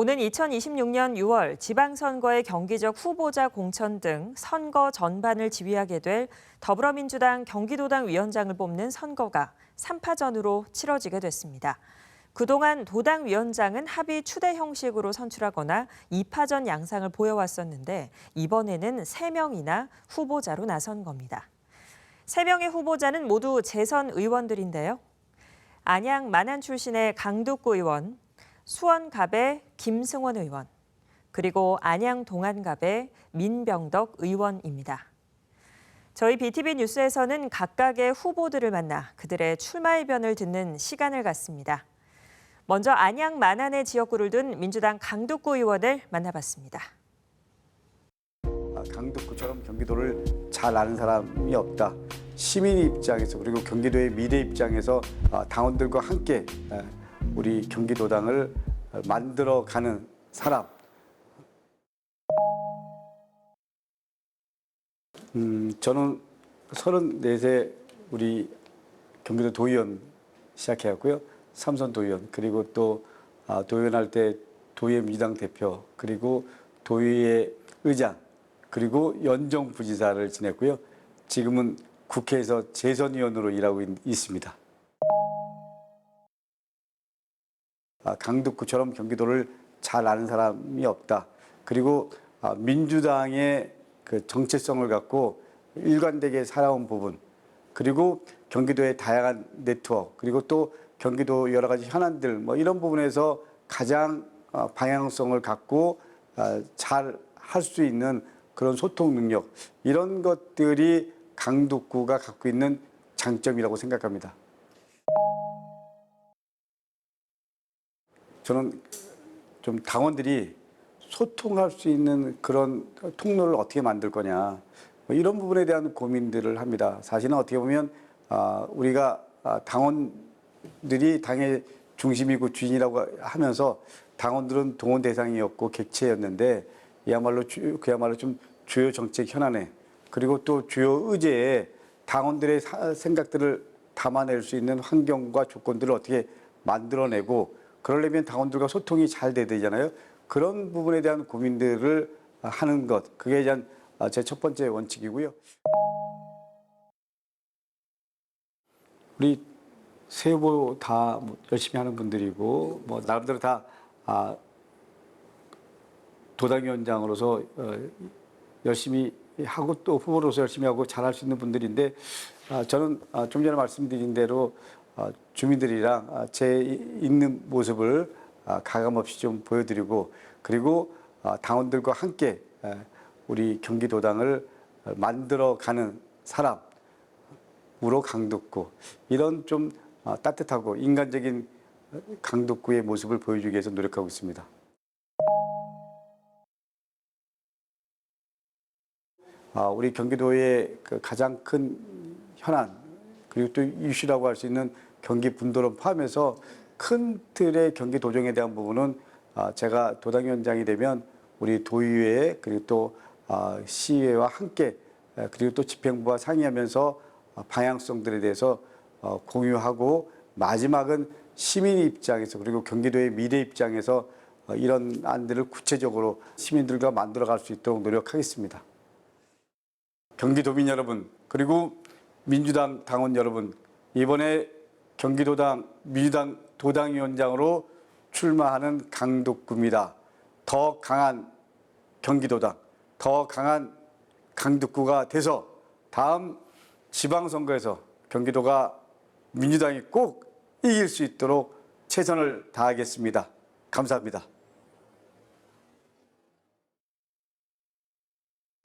오는 2026년 6월 지방선거의 경기적 후보자 공천 등 선거 전반을 지휘하게 될 더불어민주당 경기도당 위원장을 뽑는 선거가 3파전으로 치러지게 됐습니다. 그동안 도당 위원장은 합의 추대 형식으로 선출하거나 2파전 양상을 보여왔었는데 이번에는 3명이나 후보자로 나선 겁니다. 3명의 후보자는 모두 재선 의원들인데요. 안양 만안 출신의 강덕구 의원, 수원갑의 김승원 의원, 그리고 안양 동안갑의 민병덕 의원입니다. 저희 BTV 뉴스에서는 각각의 후보들을 만나 그들의 출마 의변을 듣는 시간을 갖습니다. 먼저 안양 만안의 지역구를 둔 민주당 강덕구 의원을 만나봤습니다. 아, 강덕구처럼 경기도를 잘 아는 사람이 없다. 시민 입장에서 그리고 경기도의 미래 입장에서 아, 당원들과 함께 에, 우리 경기도당을 만들어가는 사람. 음, 저는 34세 우리 경기도 도의원 시작해왔고요. 삼선 도의원 그리고 또 아, 도의원 할 때 도의회 민주당 대표 그리고 도의회 의장 그리고 연정 부지사를 지냈고요. 지금은 국회에서 재선위원으로 일하고 있, 있습니다. 강덕구처럼 경기도를 잘 아는 사람이 없다. 그리고 아, 민주당의 그 정체성을 갖고 일관되게 살아온 부분, 그리고 경기도의 다양한 네트워크, 그리고 또 경기도 여러 가지 현안들 뭐 이런 부분에서 가장 어, 방향성을 갖고 아, 잘할 수 있는 그런 소통 능력 이런 것들이 강북구가 갖고 있는 장점이라고 생각합니다. 저는 좀 당원들이 소통할 수 있는 그런 통로를 어떻게 만들 거냐 뭐 이런 부분에 대한 고민들을 합니다. 사실은 어떻게 보면 아, 우리가 아, 당원들이 당의 중심이고 주인이라고 하면서 당원들은 동원 대상이었고 객체였는데 이야말로 주, 그야말로 좀 주요 정책 현안에 그리고 또 주요 의제에 당원들의 사- 생각들을 담아낼 수 있는 환경과 조건들을 어떻게 만들어내고 그러려면 당원들과 소통이 잘 돼야 되잖아요. 그런 부분에 대한 고민들을 하는 것 그게 제첫 번째 원칙이고요. 우리 새 후보 다뭐 열심히 하는 분들이고 뭐 나름대로 다 아, 도당위원장으로서 어, 열심히 하고 또 후보로서 열심히 하고 잘할 수 있는 분들인데 아, 저는 아, 좀 전에 말씀드린 대로 아, 주민들이랑 아, 제 이- 있는 모습을 아, 가감없이 좀 보여드리고 그리고 아, 당원들과 함께 에, 우리 경기도당을 만들어가는 사람 우로 강덕구 이런 좀 아, 따뜻하고 인간적인 강덕구의 모습을 보여주기 위해서 노력하고 있습니다. 아, 우리 경기도의 그 가장 큰 현안 그리고 또 이슈라고 할 수 있는 경기 분도를 포함해서 큰 틀의 경기 도정에 대한 부분은 아, 제가 도당위원장이 되면 우리 도의회 그리고 또 아, 시의회와 함께 에, 그리고 또 집행부와 상의하면서 어, 방향성들에 대해서 어, 공유하고 마지막은 시민 입장에서 그리고 경기도의 미래 입장에서 어, 이런 안들을 구체적으로 시민들과 만들어갈 수 있도록 노력하겠습니다. 경기도민 여러분 그리고 민주당 당원 여러분 이번에 경기도당 민주당 도당위원장으로 출마하는 강덕구입니다. 더 강한 경기도당, 더 강한 강덕구가 돼서 다음 지방선거에서 경기도가 민주당이 꼭 이길 수 있도록 최선을 다하겠습니다. 감사합니다.